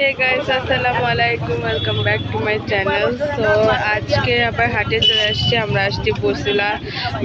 হে guys আসসালামু আলাইকুম welcome back to my channel so আজকে আবার হাটে চলে আসছি, আমরা আসছি বসিলা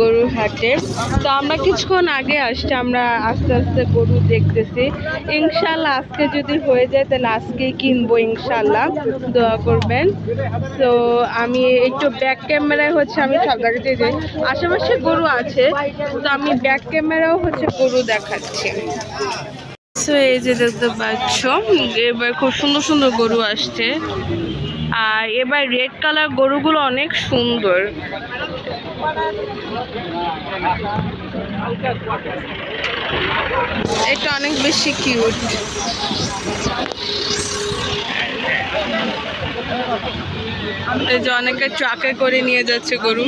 গরুর হাটে। তো আমরা কিছুক্ষণ আগে আসছি, আমরা আস্তে আস্তে গরু দেখতেছি। ইনশাল্লাহ আজকে যদি হয়ে যায়, তাহলে আজকেই কিনবো ইনশাল্লাহ দোয়া করবেন। তো আমি একটু ব্যাক ক্যামেরায় হচ্ছে, আমি সব জায়গাতে যাই আশেপাশে গরু আছে, তো আমি ব্যাক ক্যামেরাও হচ্ছে গরু দেখাচ্ছি। সো এই যে দেখতে পাচ্ছ এবার খুব সুন্দর সুন্দর গরু আসছে। আর এবার রেড কালার গরুগুলো অনেক সুন্দর। এটা অনেক বেশি কিউট এই যে অনেকে ট্রাকে করে নিয়ে যাচ্ছে গরু।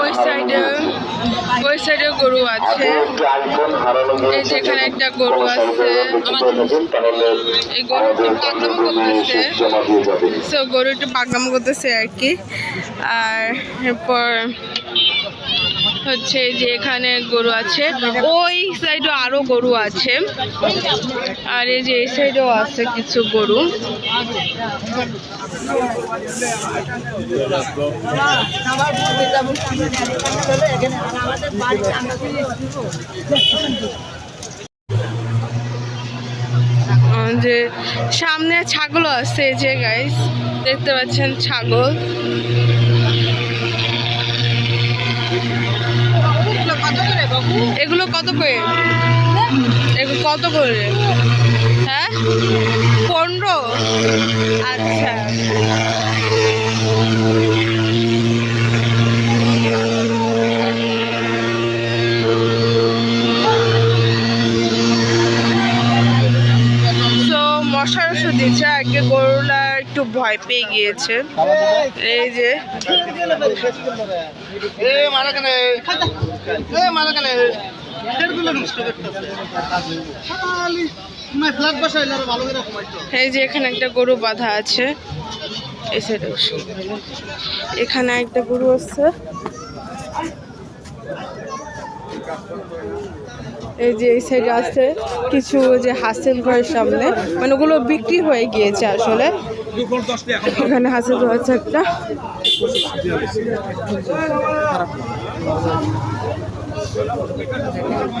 ওই সাইডে ওই সাইডে গরু আছে। এই যে এখানে একটা গরু আছে। এই গরুটি পাগলামো করতেছে। সো গরুটি পাগলামো করতেছে আর কি। আর এরপর হচ্ছে যে এখানে গরু আছে। ওই সাইডে আরও গরু আছে। আর এই যে এই সাইডেও আছে কিছু গরু। যে সামনে ছাগলও আছে যে গাইস দেখতে পাচ্ছেন ছাগল। এগুলো কত করে? এগুলো কত করে? হ্যাঁ? পনেরো? আচ্ছা। তো মশার ওষুধ দিচ্ছে আগে গরুলা একটু ভয় পেয়ে গিয়েছে। এই যে। এই যে এখানে একটা গরু বাঁধা আছে। এখানে একটা গরু আছে। এই যে এই সাইডে আছে কিছু যে হাসিল ঘরের সামনে। মানে ওগুলো বিক্রি হয়ে গিয়েছে আসলে। এখানে হাসিল ঘর আছে একটা।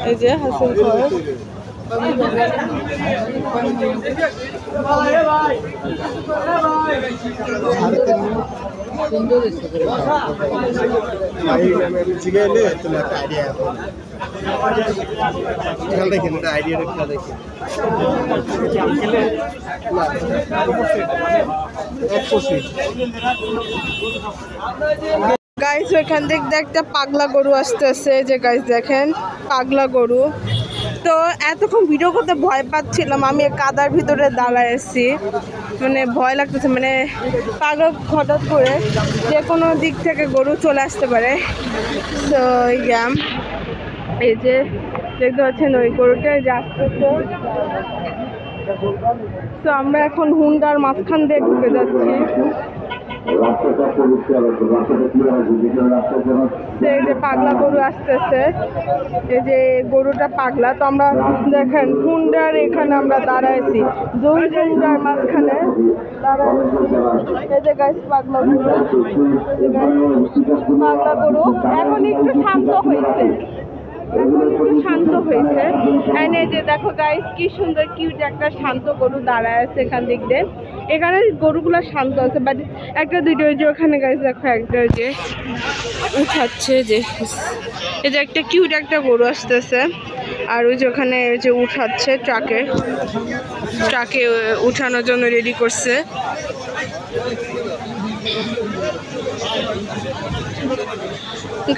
এই যে হাসিল জিগাইলে তুমি একটা আইডিয়া খেয়াল রেখেন এক গাইস ওইখান থেকে একটা পাগলা গরু আসতেছে যে গাইস দেখেন, পাগলা গরু। তো এতক্ষণ ভিডিও করতে ভয় পাচ্ছিলাম, আমি কাদার ভিতরে দাঁড়ায় আছি মানে ভয় লাগতেছে মানে পাগল হঠাৎ করে যে কোনো দিক থেকে গরু চলে আসতে পারে। তো ইয়া এই যে দেখতে পাচ্ছেন ওই গরুটা যে আসতেছে। তো আমরা এখন হুন্ডার মাঝখান দিয়ে ঢুকে যাচ্ছি। রাস্তাটা যে পাগলা গরু আসতেছে, এই যে গরুটা পাগলা, তো আমরা দেখেন, হুন্ডার এখানে আমরা দাঁড়াইছি। দুই হুন্ডার মাঝখানে এই যে গাছ পাগলা গরু। পাগলা গরু। এখন একটু শান্ত হয়েছে এখন একটু শান্ত হয়েছে। এনে যে দেখো গাইস কি সুন্দর কিউট একটা শান্ত গরু দাঁড়ায় আছে এখান দিক দিয়ে। এখানে গরুগুলো শান্ত আছে বাট একটা দুইটা ওই যে ওখানে গাইস দেখো একটা যে উঠাচ্ছে যে, এই যে একটা কিউট একটা গরু আসতেছে। আর ওই যে ওখানে ওই যে উঠাচ্ছে ট্রাকে ট্রাকে উঠানোর জন্য রেডি করছে।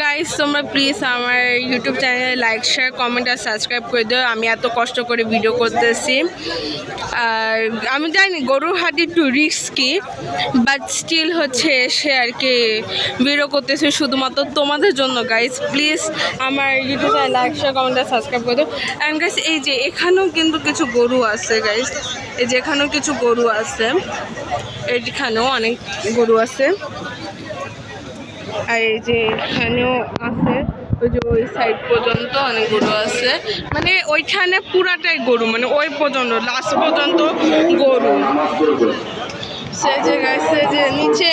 গাইস তোমরা প্লিজ আমার ইউটিউব চ্যানেলে লাইক শেয়ার কমেন্ট আর সাবস্ক্রাইব করে দিও। আমি এত কষ্ট করে ভিডিও করতেছি। আর আমি জানি গরুর হাট একটু রিস্কি বাট স্টিল হচ্ছে এসে আর কি ভিডিও করতেছি শুধুমাত্র তোমাদের জন্য। গাইস প্লিজ আমার YouTube channel like share comment আর সাবস্ক্রাইব করে দিও। অ্যান্ড গাইস এই যে এখানেও কিন্তু কিছু গরু আছে গাইস এই যে এখানেও কিছু গরু আছে। এইখানেও অনেক গরু আছে। আর এই যে এখানেও আছে, ওই যে ওই সাইড পর্যন্ত অনেক গরু আছে। মানে ওইখানে পুরাটাই গরু মানে ওই পর্যন্ত লাস্ট পর্যন্ত গরু। যে নিচে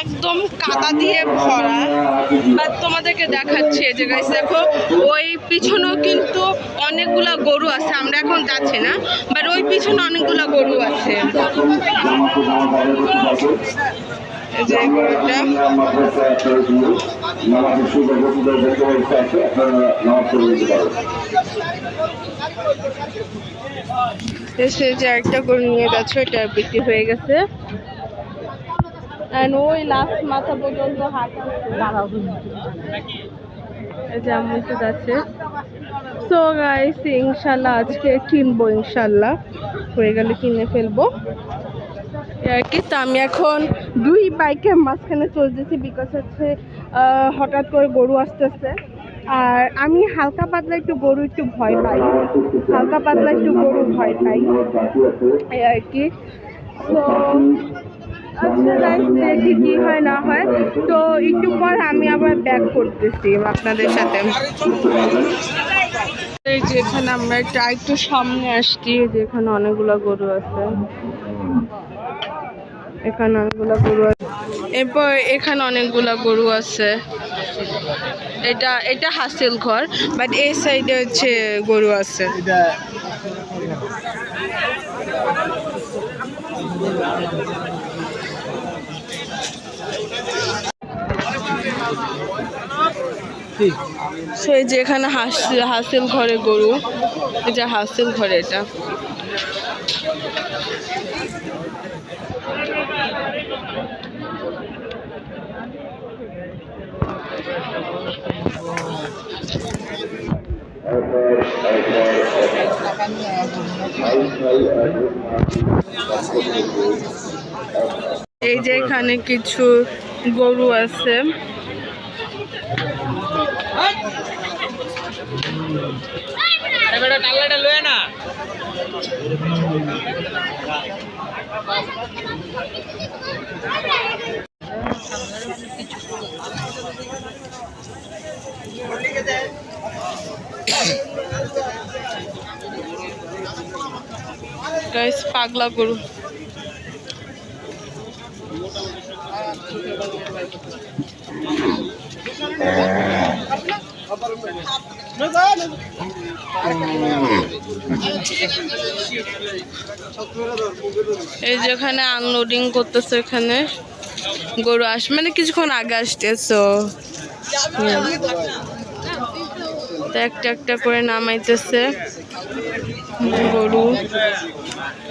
একদম কাদা দিয়ে ভরা। তোমাদেরকে দেখাচ্ছি এই দেখো, ওই পিছনেও কিন্তু অনেকগুলা গরু আছে, আমরা এখন যাচ্ছি না বাট ওই পিছনে অনেকগুলা গরু আছে। যে যে একটা গরু নিয়ে যাচ্ছে, ওইটা বিক্রি হয়ে গেছে। ওই লাস্ট মাথা পর্যন্ত হাঁটা। এই যে আমি তো যাচ্ছে। সো গাইস ইনশাল্লাহ আজকে কিনবো ইনশাল্লাহ। হয়ে গেলে কিনে ফেলব। আর কি, তো আমি এখন দুই বাইকের মাঝখানে চলতেছি বিকজ হচ্ছে হঠাৎ করে গরু আসতেছে। আর আমি হালকা পাতলা একটু গরু একটু ভয় পাই। হালকা পাতলা একটু গরু ভয় পাই। এই আর কি। তো আচ্ছা দেখি কি হয়, না হয়। তো একটু পর আমি আবার ব্যাক করতেছি আপনাদের সাথে। এই যে এখানে আমরা একটু সামনে আসছি, যেখানে অনেকগুলো গরু আছে। এখানে অনেকগুলো গরু আছে। এরপর এখানে অনেকগুলো গরু আছে। এটা এটা হাসিল ঘর বাট এই সাইডে হচ্ছে গরু আছে। সো যে এখানে হাসিল ঘরে গরু এটা হাসিল ঘরে এটা। এই যে এখানে কিছু গরু আছে। গাইস পাগলা গরু। এই যেখানে আনলোডিং করতেছে এখানে। গরু আস মানে কিছুক্ষণ আগে আসতেছো। একটা একটা করে নামাইতেছে। গরু।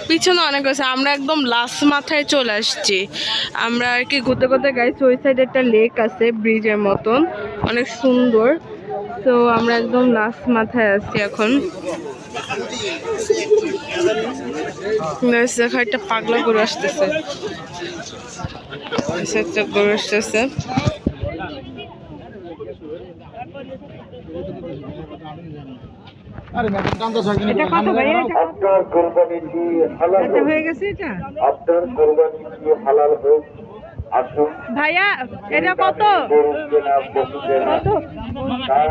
পিছনে অনেক আছে, আমরা একদম লাস্ট মাথায় চলে আসছি। আমরা আর কি ঘুরতে ঘুরতে গাইছি ওই সাইডে একটা লেক আছে ব্রিজের মতন, অনেক সুন্দর। তো আমরা একদম লাস্ট মাথায় আছি এখন। একটা পাগলা গরু আসতেছে। গরু আসতেছে আরে ম্যাডাম কান্ত থাকে এটা কত ভাই এটা আপনার কোরবানি কি হালাল হয়ে গেছে এটা? আপনার কোরবানি কি হালাল হোক। আসুন। ভাইয়া এটা কত? কত? তার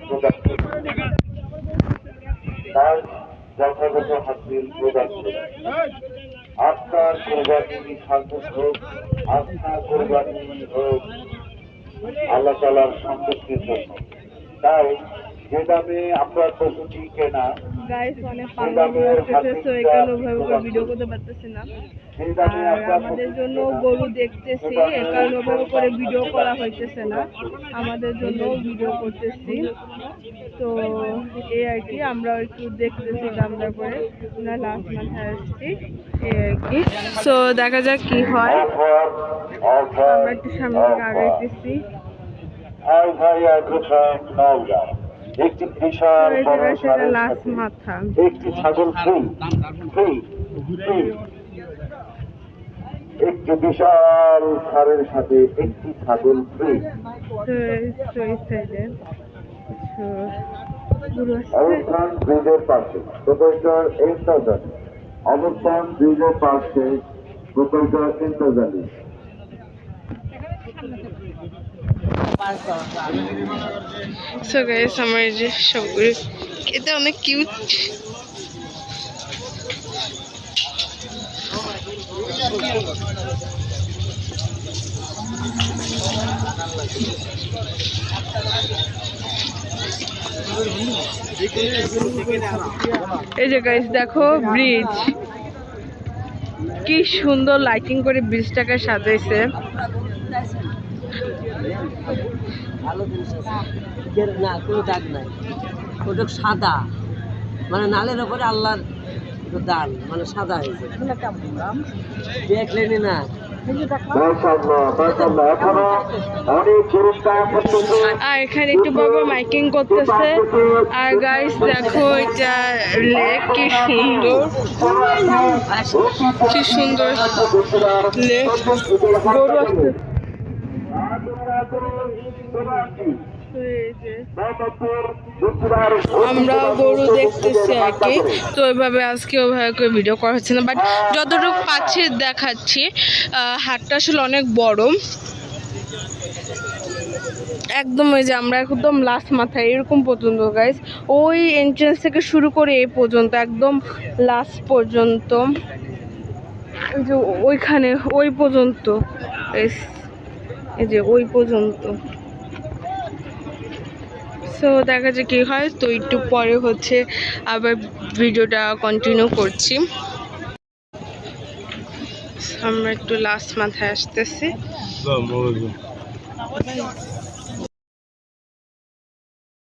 প্রদান তার যথাযথ হাসিল প্রদান আপনার কোরবানি হোক আপনার কোরবানি হোক। আল্লাহ তালার সন্তুষ্টির জন্য। তাই যে দামে আপনার প্রকৃতি কেনা গাইস অনেক পাগলা আসতেছে তো এই কারণে ওভাবে ভিডিও করতে পারতেছি না। আর আমাদের জন্য গরু দেখতেছি এ কারণে ওভাবে করে ভিডিও করা হইতেছে না। আমাদের জন্য ভিডিও করতেছি। তো এই আর কি আমরা একটু দেখতেছি আমরা করে। না লাস্ট মাথায় আসছি এই আর কি। তো দেখা যাক কি হয়। আমরা একটু সামনে আগাইতেছি। ভাই ভাই কোথায় নওগাঁ একটি বিশাল বড় সারের মাথা। একটি ছাগল ফ্রি ফ্রি একটি বিশাল সারের সাথে একটি ছাগল গরু আসছে অবস্থান ব্রিজের পাশে প্রকল্পের ইন্টারজালি অবস্থান ব্রিজের পাশে প্রকল্পের ইন্টারজালি সো গাইস আমার যে সবগুলো খেতে অনেক কিউট এই যে গাইস দেখো ব্রিজ কি সুন্দর লাইটিং করে ব্রিজটাকে সাজাইছে। ভালো জিনিস আছে। না কোনো দাগ নাই। ওটা সাদা। মানে নালের ওপরে আল্লাহর দান মানে সাদা হয়েছে দেখলেনি না আর এখানে একটু বাবা মাইকিং করতেছে। আর গাইস দেখো এটা লেক কি সুন্দর। কি সুন্দর লেক। গরু আসছে। আমরা গরু দেখতেছি আর কি। তো ওইভাবে আজকে ওইভাবে করে ভিডিও করা হচ্ছে না। বাট যতটুকু পাচ্ছি দেখাচ্ছি হাটটা আসলে অনেক বড়। একদম ওই যে আমরা একদম লাস্ট মাথায়, এরকম পর্যন্ত গাইস ওই এন্ট্রেন্স থেকে শুরু করে এই পর্যন্ত, একদম লাস্ট পর্যন্ত। ওই যে ওইখানে, ওই পর্যন্ত এই যে ওই পর্যন্ত। সো দেখা যায় কি হয়। তো একটু পরে হচ্ছে আবার ভিডিওটা কন্টিনিউ করছি। আমরা একটু লাস্ট মাথায় আসতেছি।